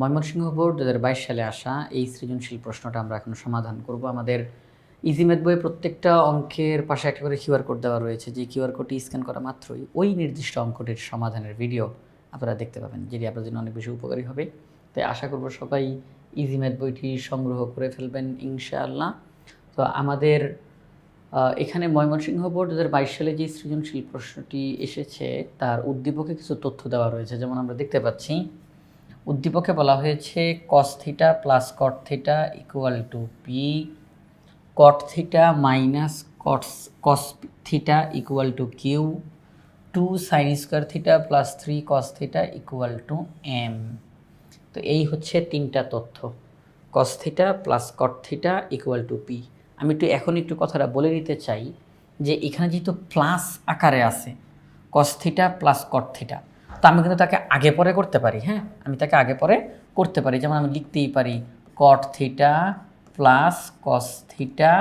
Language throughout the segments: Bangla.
ময়মনসিংহ বোর্ড দু হাজার বাইশ সালে আসা এই সৃজনশীল প্রশ্নটা আমরা এখন সমাধান করব। আমাদের ইজিমেথ বইয়ে প্রত্যেকটা অঙ্কের পাশে একটা করে কিউআর কোড দেওয়া রয়েছে। যে কিউআর কোডটি স্ক্যান করা মাত্রই ওই নির্দিষ্ট অঙ্কটির সমাধানের ভিডিও আপনারা দেখতে পাবেন, যেটি আপনার জন্য অনেক বেশি উপকারী হবে। তাই আশা করব সবাই ইজিমেথ বইটি সংগ্রহ করে ফেলবেন ইনশাআল্লাহ। তো আমাদের এখানে ময়মনসিংহ বোর্ড দু হাজার বাইশ সালে যে সৃজনশীল প্রশ্নটি এসেছে, তার উদ্দীপকে কিছু তথ্য দেওয়া রয়েছে। যেমন আমরা দেখতে পাচ্ছি উদ্দীপকে বলা হয়েছে cos theta plus cot theta equal to P cot theta minus cots cos theta equal to Q two sine square theta plus three cos theta equal to M তো এই হচ্ছে তিনটা তথ্য। Cos theta plus cot theta equal to P আমি একটু এখন একটু কথাটা বলে নিতে চাই যে এখানে যেহেতু প্লাস আকারে আছে cos theta plus cot theta তো আমি কিন্তু তাকে আগে পরে করতে পারি হ্যাঁ? আমি তাকে আগে পরে করতে পারি। যেমন আমি লিখতেই পারি cot theta plus cos theta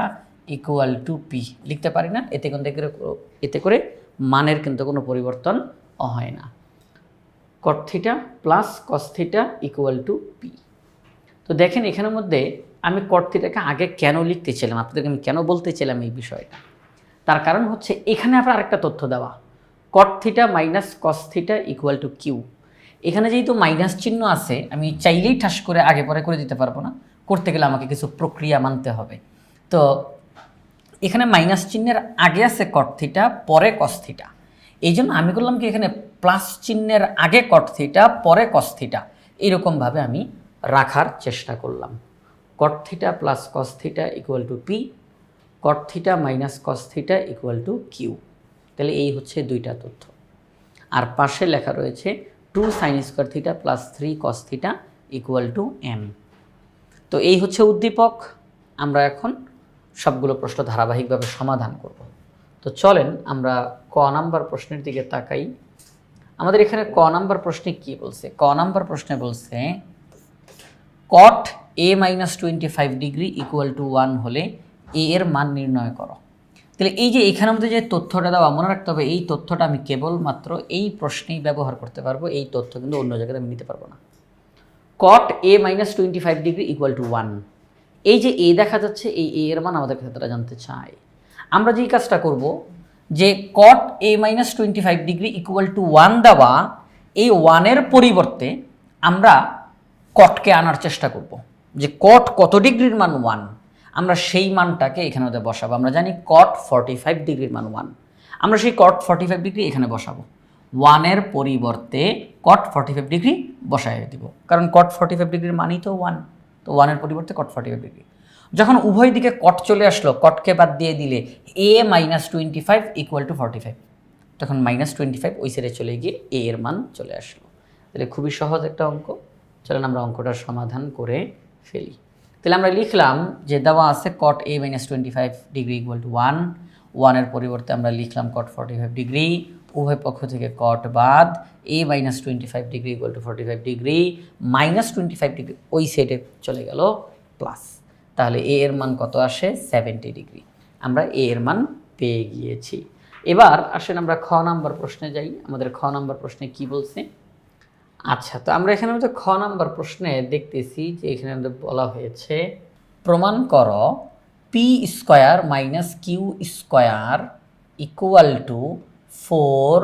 equal to P লিখতে পারি না, এতে কিন্তু এতে করে মানের কিন্তু কোনো পরিবর্তন হয় না। Cot theta plus cos theta equal to P তো দেখেন এখানের মধ্যে আমি কট থিটাকে আগে কেন লিখতে ছিলাম আপনাদেরকে আমি কেন বলতে ছিলাম এই বিষয়টা? তার কারণ হচ্ছে এখানে আপনার আরেকটা তথ্য দেওয়া। Cot theta minus cos theta equal to Q এখানে যেহেতু মাইনাস চিহ্ন আছে, আমি চাইলেই ঠাস করে আগে পরে করে দিতে পারব না। করতে গেলে আমাকে কিছু প্রক্রিয়া মানতে হবে। তো, এখানে মাইনাস চিহ্নের আগে আছে কট থিটা পরে কস থিটা এই জন্য আমি করলাম কি, এখানে প্লাস চিহ্নের আগে কট থিটা পরে কস থিটা এরকমভাবে আমি রাখার চেষ্টা করলাম। Cot theta plus cos theta equal to P cot theta minus cos theta equal to Q তাহলে এই হচ্ছে দুইটা তথ্য। আর পাশে লেখা রয়েছে two sine square theta plus three cos theta equal to M তো এই হচ্ছে উদ্দীপক, আমরা এখন সবগুলো প্রশ্ন ধারাবাহিকভাবে সমাধান করব। তো চলেন আমরা ক নাম্বার প্রশ্নের দিকে তাকাই। আমাদের এখানে ক নাম্বার প্রশ্নে কি বলছে? ক নাম্বার প্রশ্নে বলছে cot A minus twenty five degree equal to one হলে এ এর মান নির্ণয় করো। তাহলে এই যে এখানের মধ্যে যে তথ্যটা দেওয়া, মনে রাখতে হবে এই তথ্যটা আমি কেবলমাত্র এই প্রশ্নেই ব্যবহার করতে পারব, এই তথ্য কিন্তু অন্য জায়গায় আমি নিতে পারব না। Cot A minus twenty five degree equal to one এই যে এ দেখা যাচ্ছে, এই এ এর মান আমাদের কাছে জানতে চায়। আমরা যেই কাজটা করব, যে cot A minus twenty five degree equal to one দেওয়া, এই ওয়ানের পরিবর্তে আমরা কটকে আনার চেষ্টা করব। যে কট কত ডিগ্রির মান ওয়ান আমরা সেই মানটাকে এখানে ওদের বসাবো। আমরা জানি কট ফর্টি ফাইভ ডিগ্রির মান ওয়ান আমরা সেই কট ফর্টি ফাইভ ডিগ্রি এখানে বসাবো। ওয়ানের পরিবর্তে কট ফর্টি ফাইভ ডিগ্রি বসায় দিব। কারণ কট ফর্টি ফাইভ ডিগ্রির মানই তো ওয়ান তো ওয়ানের পরিবর্তে কট ফর্টি ফাইভ ডিগ্রি যখন উভয় দিকে কট চলে আসলো কটকে বাদ দিয়ে দিলে A minus twenty five equal to forty five তখন মাইনাস টোয়েন্টি ফাইভ ওই সাইডে চলে গিয়ে এ এর মান চলে আসলো। তাহলে খুবই সহজ একটা অঙ্ক। চলেন আমরা অঙ্কটার সমাধান করে ফেলি। তাহলে আমরা লিখলাম যে দেওয়া আছে cot A minus twenty five degree equal to one ওয়ানের পরিবর্তে আমরা লিখলাম কট ফর্টি ফাইভ ডিগ্রি উভয় পক্ষ থেকে কট বাদ A minus twenty five degree equal to forty five degree minus twenty five degree ওই সাইডে চলে গেল প্লাস তাহলে এ এর মান কত আসে? সেভেন্টি ডিগ্রি আমরা এ এর মান পেয়ে গিয়েছি। এবার আসেন আমরা খ নাম্বার প্রশ্নে যাই। আমাদের খ নাম্বার প্রশ্নে কি বলছে? আচ্ছা তো আমরা এখানে মধ্যে খ নাম্বার প্রশ্নে দেখতেছি যে এখানে বলা হয়েছে, প্রমাণ কর P square minus Q square equal to four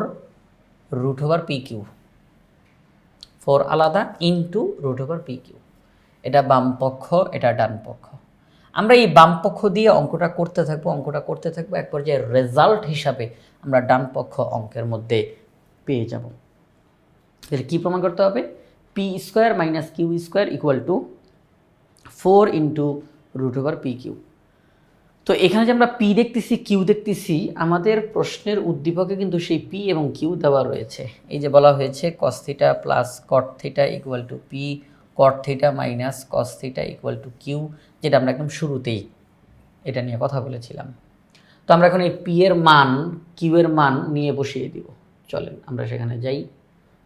root over P Q four আলাদা into root over P Q এটা বাম পক্ষ, এটা ডান পক্ষ। আমরা এই বাম পক্ষ দিয়ে অঙ্কটা করতে থাকব, অঙ্কটা করতে থাকব এক পর্যায়ে রেজাল্ট হিসাবে আমরা ডান পক্ষ অঙ্কের মধ্যে পেয়ে যাব। তাহলে কী প্রমাণ করতে হবে? P square minus Q square equal to four into root over P Q তো এখানে যে আমরা পি দেখতেছি কিউ দেখতেছি, আমাদের প্রশ্নের উদ্দীপকে কিন্তু সেই পি এবং কিউ দেওয়া রয়েছে। এই যে বলা হয়েছে cos theta plus cot theta equal to P cot theta minus cos theta equal to Q যেটা আমরা একদম শুরুতেই এটা নিয়ে কথা বলেছিলাম। তো আমরা এখন এই পি এর মান কিউ এর মান নিয়ে বসিয়ে দিব। চলেন, আমরা সেখানে যাই।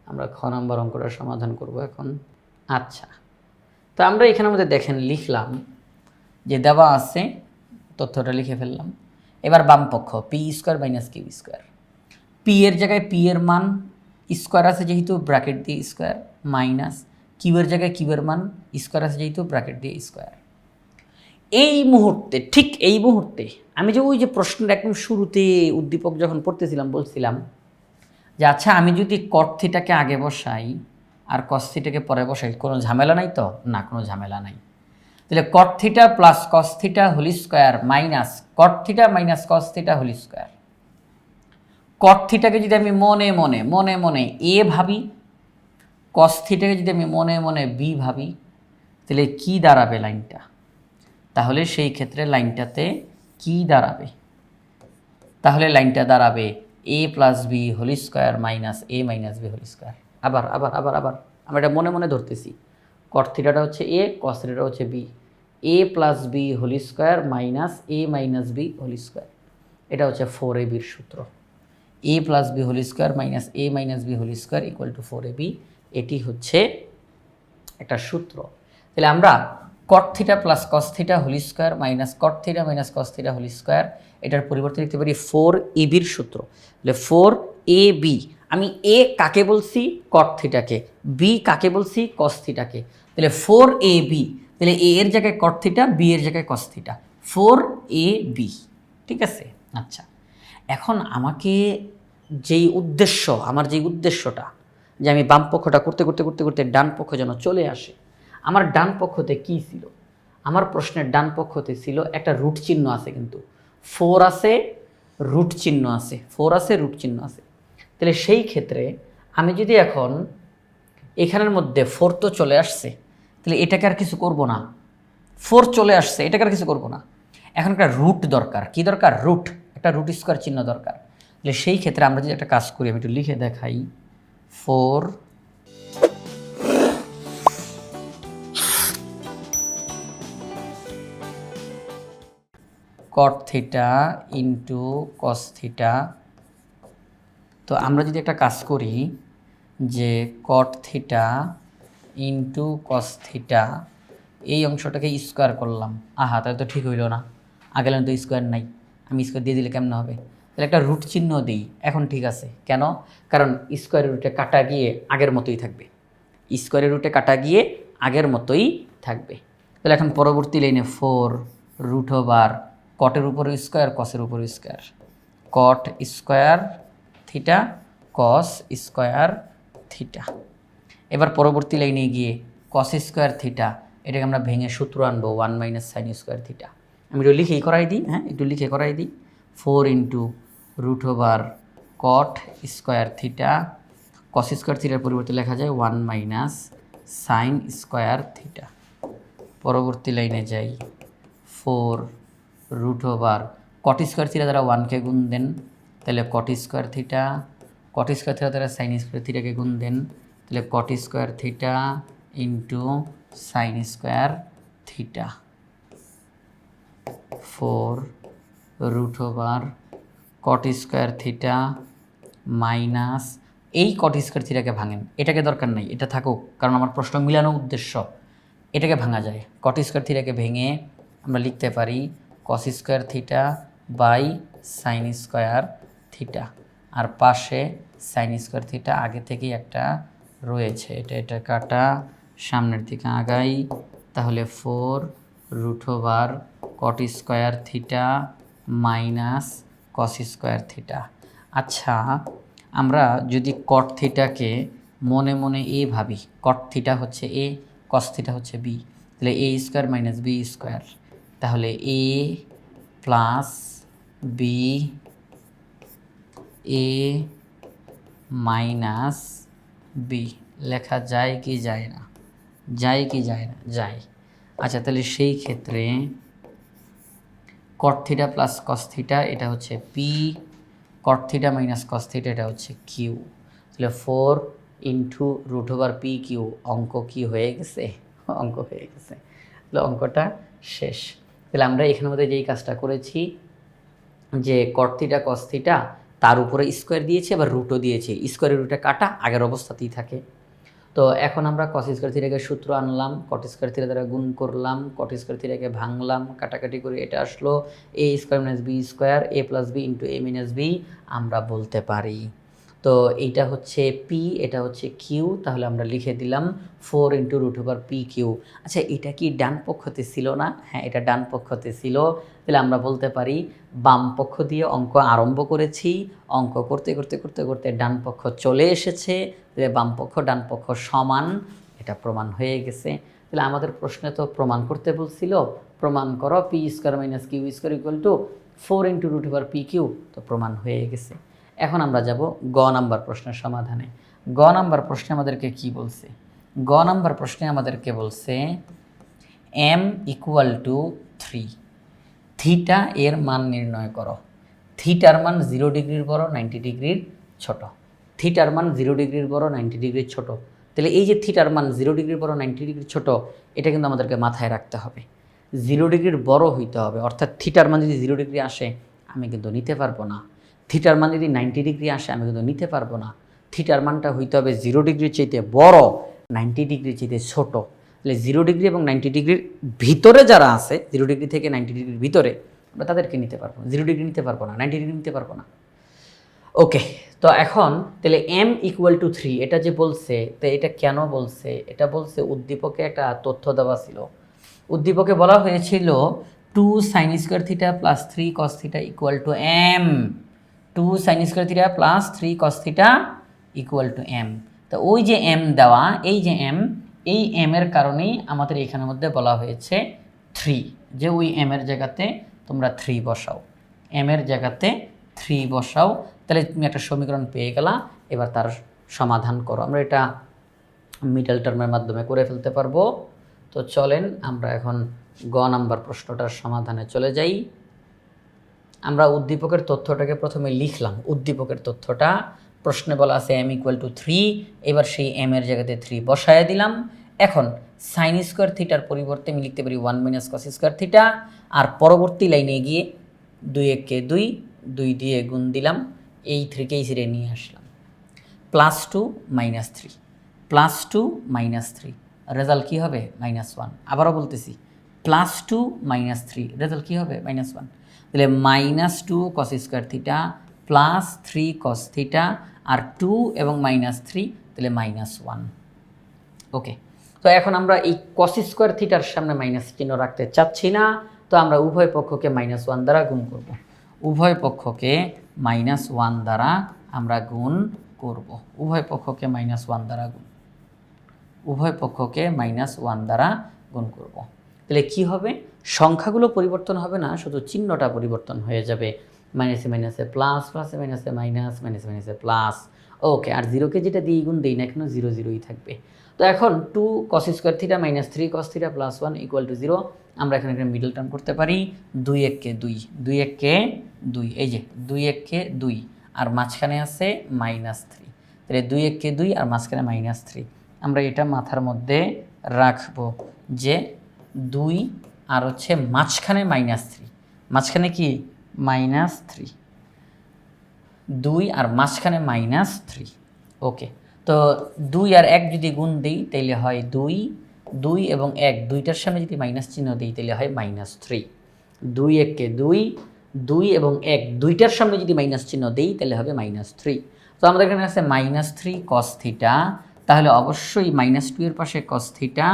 আমরা খ নম্বর অঙ্কটার সমাধান করব এখন। আচ্ছা তো আমরা এখানের মধ্যে দেখেন লিখলাম যে দেওয়া আছে, তথ্যটা লিখে ফেললাম। এবার বামপক্ষ P square minus Q square P এর জায়গায় পি এর মান স্কোয়ার আছে যেহেতু ব্র্যাকেট দিয়ে স্কোয়ার মাইনাস কিউয়ের জায়গায় কিউয়ের মান স্কোয়ার আছে যেহেতু ব্র্যাকেট দিয়ে স্কোয়ার এই মুহূর্তে, ঠিক এই মুহূর্তে, আমি যে ওই যে প্রশ্নের একদম শুরুতে উদ্দীপক যখন পড়তেছিলাম, বলছিলাম যে আচ্ছা আমি যদি কট থিটাকে আগে বসাই আর কস থিটাকে পরে বসাই, কোনো ঝামেলা নাই তো? না, কোনো ঝামেলা নাই। তাহলে cot theta plus cos theta whole square minus cot theta minus cos theta whole square cot থিটাকে যদি আমি মনে মনে মনে মনে এ ভাবি কস থিটাকে যদি আমি মনে মনে বি ভাবি, তাহলে কি দাঁড়াবে লাইনটা? তাহলে সেই ক্ষেত্রে লাইনটাতে কি দাঁড়াবে? তাহলে লাইনটা দাঁড়াবে A plus B whole square minus A minus B whole square আবার আবার আবার আবার। আমরা এটা মনে মনে ধরতেছি। কট থিটাটা হচ্ছে এ কস থিটাটা হচ্ছে B A plus B whole square minus A minus B whole square এটা হচ্ছে ফোর এ বির সূত্র। A plus B whole square minus A minus B whole square equal to four A B এটি হচ্ছে একটা সূত্র। তাহলে আমরা cot theta plus cos theta whole square minus cot theta minus cos theta whole square এটার পরিবর্তে লিখতে পারি ফোর এ বির সূত্র। তাহলে ফোর এ বি আমি এ কাকে বলছি? কট থিটাকে বি কাকে বলছি? কস থিটাকে তাহলে ফোর এ বি তাহলে এ এর জায়গায় কট থিটা বি এর জায়গায় cos theta four A B ঠিক আছে? আচ্ছা এখন আমাকে যেই উদ্দেশ্য, আমার যেই উদ্দেশ্যটা, যে আমি বাম পক্ষটা করতে করতে করতে করতে ডান পক্ষ যেন চলে আসে, আমার ডান পক্ষতে কী ছিল? আমার প্রশ্নের ডান পক্ষতে ছিল একটা রুট চিহ্ন আছে কিন্তু ফোর আছে, রুট চিহ্ন আছে, ফোর আছে, রুট চিহ্ন আছে। তাহলে সেই ক্ষেত্রে আমি যদি এখন এখানের মধ্যে ফোর তো চলে আসছে, তাহলে এটাকে আর কিছু করব না। ফোর চলে আসছে, এটাকে আর কিছু করব না। এখন একটা রুট দরকার। কি দরকার? রুট, একটা রুট স্কোয়ার চিহ্ন দরকার। তাহলে সেই ক্ষেত্রে আমরা যদি একটা কাজ করি, আমি একটু লিখে দেখাই। Four cot theta into cos theta তো আমরা যদি একটা কাজ করি যে cot theta into cos theta এই অংশটাকে স্কোয়ার করলাম। আহা, তাহলে তো ঠিক হইল না। আগে তো স্কোয়ার নাই। আমি স্কোয়ার দিয়ে দিলে কেমন হবে? তাহলে একটা রুট চিহ্ন দিই। এখন ঠিক আছে। কেন? কারণ স্কোয়ারের রুটে কাটা গিয়ে আগের মতোই থাকবে। স্কোয়ারের রুটে কাটা গিয়ে আগের মতোই থাকবে। তাহলে এখন পরবর্তী লাইনে ফোর রুট ওভার কটের উপর স্কোয়ার কসের উপর square cot square theta cos square theta এবার পরবর্তী লাইনে গিয়ে কস স্কোয়ার থিটা এটাকে আমরা ভেঙে সূত্র আনব one minus sine square theta আমি একটু লিখেই করাই দিই হ্যাঁ একটু লিখে করাই দিই। Four into root over cot square theta cos square থিটার পরিবর্তে লেখা যায় one minus sine square theta পরবর্তী লাইনে যাই four root over cot square theta দ্বারা ওয়ানকে গুণ দেন, তাহলে cot square theta cot square theta দ্বারা সাইন স্কোয়ার থিটাকে গুণ দেন, তাহলে cot square theta into sine square theta four root over cot square theta minus এই কট স্কোয়ার থিটাকে ভাঙেন, এটাকে দরকার নাই, এটা থাকুক, কারণ আমার প্রশ্ন মিলানো উদ্দেশ্য, এটাকে ভাঙা যায়। কট স্কোয়ার থিটাকে ভেঙে আমরা লিখতে পারি cos square theta by sine square theta আর পাশে সাইন স্কোয়ার থিটা আগে থেকেই একটা রয়েছে। এটা এটা কাটা, সামনের দিকে আগাই। তাহলে four root over cot square theta minus cos square theta আচ্ছা আমরা যদি কট থিটাকে মনে মনে এ ভাবি কট থিটা হচ্ছে এ কস থিটা হচ্ছে বি তাহলে A square minus B square তাহলে A plus B A minus B লেখা যায় কি যায় না? যায় কি যায় না? যায়। আচ্ছা তাহলে সেই ক্ষেত্রে কট থিটা প্লাস কস্থিটা এটা হচ্ছে P cot theta minus cos theta এটা হচ্ছে কিউ তাহলে four into root over P Q অঙ্ক কি হয়ে গেছে? অঙ্ক হয়ে গেছে। তাহলে অঙ্কটা শেষ। তাহলে আমরা এখানের মধ্যে যেই কাজটা করেছি, যে কট কস্তিটা তার উপরে স্কোয়ার দিয়েছে, আবার রুটও দিয়েছে। স্কোয়ারের রুটে কাটা, আগের অবস্থাতেই থাকে। তো এখন আমরা কস স্কোয়ার থিটাকে সূত্র আনলাম কট স্কোয়ার থিটা দ্বারা গুণ করলাম কট স্কোয়ার থিটাকে ভাঙলাম, কাটাকাটি করে এটা আসলো A square minus B square A plus B into A minus B আমরা বলতে পারি। তো এইটা হচ্ছে পি এটা হচ্ছে কিউ তাহলে আমরা লিখে দিলাম four into root over P Q আচ্ছা এটা কি ডান পক্ষতে ছিল না? হ্যাঁ এটা ডান পক্ষতে ছিল। তাহলে আমরা বলতে পারি বাম পক্ষ দিয়ে অঙ্ক আরম্ভ করেছি। অঙ্ক করতে করতে করতে করতে ডান পক্ষ চলে এসেছে। তাহলে বাম পক্ষ, ডান পক্ষ সমান। এটা প্রমাণ হয়ে গেছে। তাহলে আমাদের প্রশ্নে তো প্রমাণ করতে বলছিল। প্রমাণ করো P square minus Q square equal to four into root over P Q তো প্রমাণ হয়ে গেছে। এখন আমরা যাব গ নাম্বার প্রশ্নের সমাধানে। গ নাম্বার প্রশ্নে আমাদেরকে কি বলছে? গ নাম্বার প্রশ্নে আমাদেরকে বলছে M equal to three theta এর মান নির্ণয় করো। থিটার মান জিরো ডিগ্রির বড় নাইনটি ডিগ্রির ছোট। থিটার মান জিরো ডিগ্রির বড় নাইনটি ডিগ্রির ছোট। তাহলে এই যে থিটার মান জিরো ডিগ্রির বড় নাইনটি ডিগ্রির ছোট, এটা কিন্তু আমাদেরকে মাথায় রাখতে হবে। জিরো ডিগ্রির বড় হইতে হবে। অর্থাৎ থিটার মান যদি জিরো ডিগ্রি আসে, আমি কিন্তু নিতে পারব না। থিটার মান যদি নাইনটি ডিগ্রি আসে, আমি কিন্তু নিতে পারব না। থিটার মানটা হইতে হবে জিরো ডিগ্রির চাইতে বড়, নাইনটি ডিগ্রির চাইতে ছোট। তাহলে জিরো ডিগ্রি এবং নাইনটি ডিগ্রির ভিতরে যারা আছে, জিরো ডিগ্রি থেকে নাইনটি ডিগ্রির ভিতরে, আমরা তাদেরকে নিতে পারব জিরো ডিগ্রি নিতে পারব না, নাইনটি ডিগ্রি নিতে পারব না। ওকে, তো এখন তাহলে এম ইকুয়াল টু থ্রি এটা যে বলছে, তো এটা কেন বলছে? এটা বলছে উদ্দীপকে একটা তথ্য দেওয়া ছিল। উদ্দীপকে বলা হয়েছিল two sine square theta plus three cos theta equal to M two sine square theta plus three cos theta equal to M তো ওই যে এম দেওয়া, এই যে এম এই এম এর কারণেই আমাদের এখানের মধ্যে বলা হয়েছে থ্রি যে ওই এম এর জায়গাতে তোমরা থ্রি বসাও। এম এর জায়গাতে থ্রি বসাও। তাহলে তুমি একটা সমীকরণ পেয়ে গেলা, এবার তার সমাধান করো। আমরা এটা মিডল টার্মের মাধ্যমে করে ফেলতে পারব। তো চলেন আমরা এখন গ নাম্বার প্রশ্নটার সমাধানে চলে যাই। আমরা উদ্দীপকের তথ্যটাকে প্রথমে লিখলাম। উদ্দীপকের তথ্যটা, প্রশ্নে বলা আছে এম ইকুয়াল টু থ্রি এবার সেই এম এর জায়গাতে থ্রি বসায় দিলাম। এখন সাইন স্কোয়ার থিটার পরিবর্তে আমি লিখতে পারি one minus cos square theta আর পরবর্তী লাইনে গিয়ে দুই এককে দুই দুই দিয়ে গুণ দিলাম, এই থ্রিকেই ছিঁড়ে নিয়ে আসলাম। Plus two minus three plus two minus three result কী হবে? মাইনাস ওয়ান আবারও বলতেছি plus two minus three result কী হবে? মাইনাস ওয়ান তাহলে minus two cos square theta plus three cos theta আর টু এবং মাইনাস থ্রি তাহলে মাইনাস ওয়ান ওকে তো এখন আমরা এই কস স্কোয়ার থিটার সামনে মাইনাস চিহ্ন রাখতে চাচ্ছি না, তো আমরা উভয় পক্ষকে মাইনাস ওয়ান দ্বারা গুণ করব। উভয় পক্ষকে মাইনাস ওয়ান দ্বারা আমরা গুণ করব। উভয় পক্ষকে মাইনাস ওয়ান দ্বারা গুণ। উভয় পক্ষকে মাইনাস ওয়ান দ্বারা গুণ করব। তাহলে কি হবে? সংখ্যাগুলো পরিবর্তন হবে না, শুধু চিহ্নটা পরিবর্তন হয়ে যাবে। মাইনাসে মাইনাসে প্লাস প্লাসে মাইনাসে মাইনাস মাইনাসে মাইনাসে প্লাস ওকে আর জিরোকে যেটা দিয়ে গুণ দিই না এখানেও জিরো জিরোই থাকবে। তো এখন two cos square theta minus three cos theta plus one equal to zero আমরা এখানে একটা মিডল টার্ম করতে পারি। দুই এককে দুই দুই এককে দুই, এই যে দুই এককে দুই, আর মাঝখানে আছে মাইনাস থ্রি তাহলে দুই এককে দুই আর মাঝখানে মাইনাস থ্রি আমরা এটা মাথার মধ্যে রাখব যে দুই আর হচ্ছে মাঝখানে মাইনাস থ্রি মাঝখানে কি? মাইনাস থ্রি দুই আর মাঝখানে মাইনাস থ্রি ওকে তো দুই আর এক যদি গুণ দিই, তাইলে হয় দুই। দুই এবং এক, দুইটার সামনে যদি মাইনাস চিহ্ন দিই তাহলে হয় মাইনাস থ্রি দুই এককে দুই দুই এবং এক, দুইটার সামনে যদি মাইনাস চিহ্ন দিই তাহলে হবে মাইনাস থ্রি তো আমাদের এখানে আছে মাইনাস থ্রি কস থিটা তাহলে অবশ্যই মাইনাস টু এর পাশে কস থিটা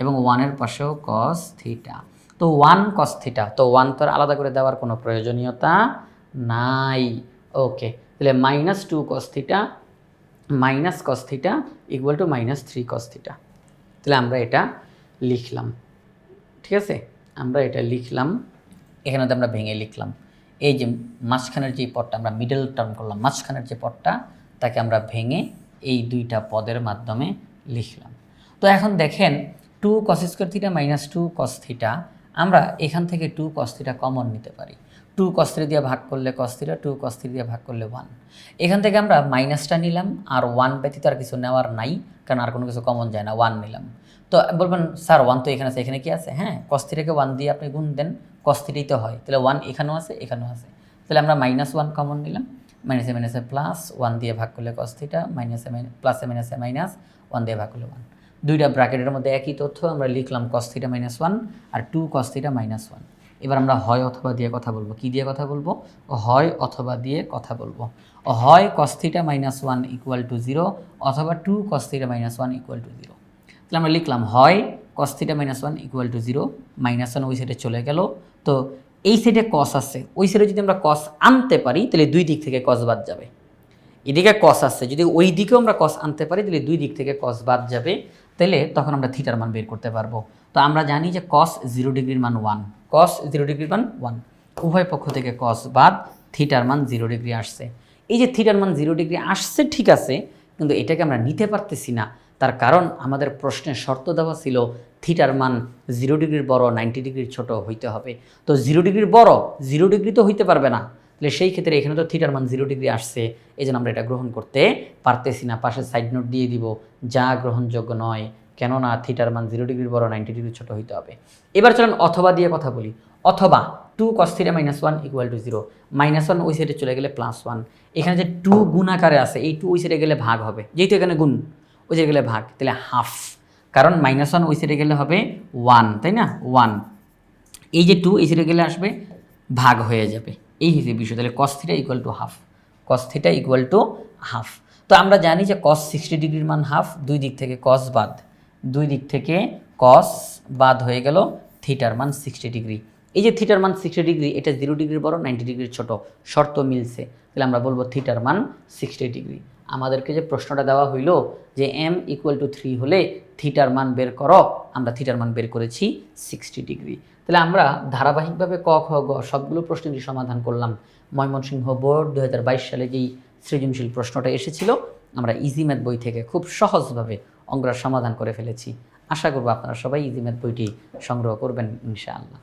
এবং ওয়ানের পাশেও কস থিটা তো ওয়ান কস থিটা তো ওয়ান তো আলাদা করে দেওয়ার কোনো প্রয়োজনীয়তা নাই। ওকে তাহলে minus two cos theta minus cos theta equal to minus three cos theta তাহলে আমরা এটা লিখলাম। ঠিক আছে? আমরা এটা লিখলাম। এখানে তো আমরা ভেঙে লিখলাম। এই যে মাঝখানের যে পদটা আমরা মিডল টার্ম করলাম, মাঝখানের যে পদটা, তাকে আমরা ভেঙে এই দুইটা পদের মাধ্যমে লিখলাম। তো এখন দেখেন two cos square theta minus two cos theta আমরা এখান থেকে টু কস থিটা কমন নিতে পারি। টু কস থ্রি দিয়ে ভাগ করলে cos theta two cos three দিয়ে ভাগ করলে ওয়ান এখান থেকে আমরা মাইনাসটা নিলাম, আর ওয়ান ব্যতীত আর কিছু নেওয়ার নাই, কারণ আর কোনো কিছু কমন যায় না ওয়ান নিলাম। তো বলবেন, স্যার ওয়ান তো এখানে আছে, এখানে কি আছে? হ্যাঁ কস থ্রিটাকে ওয়ান দিয়ে আপনি গুণ দেন কস থ্রিটাই তো হয়। তাহলে ওয়ান এখানেও আছে এখানেও আছে। তাহলে আমরা মাইনাস ওয়ান কমন নিলাম মাইনাসে মাইনাসে প্লাস ওয়ান দিয়ে ভাগ করলে কস থিটা মাইনাসে প্লাসে মাইনাসে মাইনাস ওয়ান দিয়ে ভাগ করলে ওয়ান দুইটা ব্র্যাকেটের মধ্যে একই তথ্য আমরা লিখলাম কস থিটা মাইনাস ওয়ান আর two cos theta minus one এবার আমরা হয় অথবা দিয়ে কথা বলব। কি দিয়ে কথা বলব? হয় অথবা দিয়ে কথা বলব। হয় cos theta minus one equal to zero অথবা two cos theta minus one equal to zero তাহলে আমরা লিখলাম হয় cos theta minus one equal to zero minus one ওই সাইডে চলে গেল। তো এই সাইডে কস আছে। ওই সাইডে যদি আমরা কস আনতে পারি, তাহলে দুই দিক থেকে কস বাদ যাবে। এদিকে কস আসছে যদি ওই দিকেও আমরা কস আনতে পারি, তাহলে দুই দিক থেকে কস বাদ যাবে। তাহলে তখন আমরা থিটার মান বের করতে পারব। তো আমরা জানি যে কস জিরো ডিগ্রির মান ওয়ান কস জিরো ডিগ্রির মান ওয়ান উভয় পক্ষ থেকে কস বাদ থিটার মান জিরো ডিগ্রি আসছে। এই যে থিটার মান জিরো ডিগ্রি আসছে, ঠিক আছে, কিন্তু এটাকে আমরা নিতে পারতেছি না। তার কারণ আমাদের প্রশ্নের শর্ত দেওয়া ছিল থিটার মান জিরো ডিগ্রির বড় নাইনটি ডিগ্রির ছোট হইতে হবে। তো জিরো ডিগ্রির বড় জিরো ডিগ্রি তো হইতে পারবে না। তাহলে সেই ক্ষেত্রে এখানে তো থিটার মান জিরো ডিগ্রি আসছে এই জন্য আমরা এটা গ্রহণ করতে পারতেছি না। পাশে সাইড নোট দিয়ে দিব, যা গ্রহণযোগ্য নয়, কেননা থিটার মান জিরো ডিগ্রির বড় নাইনটি ডিগ্রি ছোট হইতে হবে। এবার চলেন অথবা দিয়ে কথা বলি। অথবা two cos theta minus one equal to zero minus one ওই সাইডে চলে গেলে প্লাস ওয়ান এখানে যে টু গুণ আকারে আছে, এই টু ওই সাইডে গেলে ভাগ হবে, যেহেতু এখানে গুণ, ওই সাইডে গেলে ভাগ, তাহলে হাফ কারণ মাইনাস ওয়ান ওই সাইডে গেলে হবে ওয়ান তাই না? ওয়ান এই যে টু এই সাইডে গেলে আসবে, ভাগ হয়ে যাবে। এই হিসেবে বিষয়, তাহলে cos theta equal to half cos theta equal to half তো আমরা জানি যে কস সিক্সটি ডিগ্রির মান হাফ দুই দিক থেকে কস বাদ, দুই দিক থেকে কস বাদ হয়ে গেল থিটার মান সিক্সটি ডিগ্রি এই যে থিটার মান সিক্সটি ডিগ্রি এটা জিরো ডিগ্রির বড় নাইনটি ডিগ্রির ছোট, শর্ত মিলছে। তাহলে আমরা বলব থিটার মান সিক্সটি ডিগ্রি আমাদেরকে যে প্রশ্নটা দেওয়া হইল যে এম ইকুয়াল টু থ্রি হলে থিটার মান বের করো, আমরা থিটার মান বের করেছি সিক্সটি ডিগ্রি তাহলে আমরা ধারাবাহিকভাবে ক, খ, গ সবগুলো প্রশ্নেরই সমাধান করলাম। ময়মনসিংহ বোর্ড দু হাজার বাইশ সালে যেই সৃজনশীল প্রশ্নটা এসেছিল, আমরা ইজি ম্যাথ বই থেকে খুব সহজভাবে অঙ্কটার সমাধান করে ফেলেছি। আশা করব আপনারা সবাই ইজি ম্যাথ বইটি সংগ্রহ করবেন, ইনশাআল্লাহ।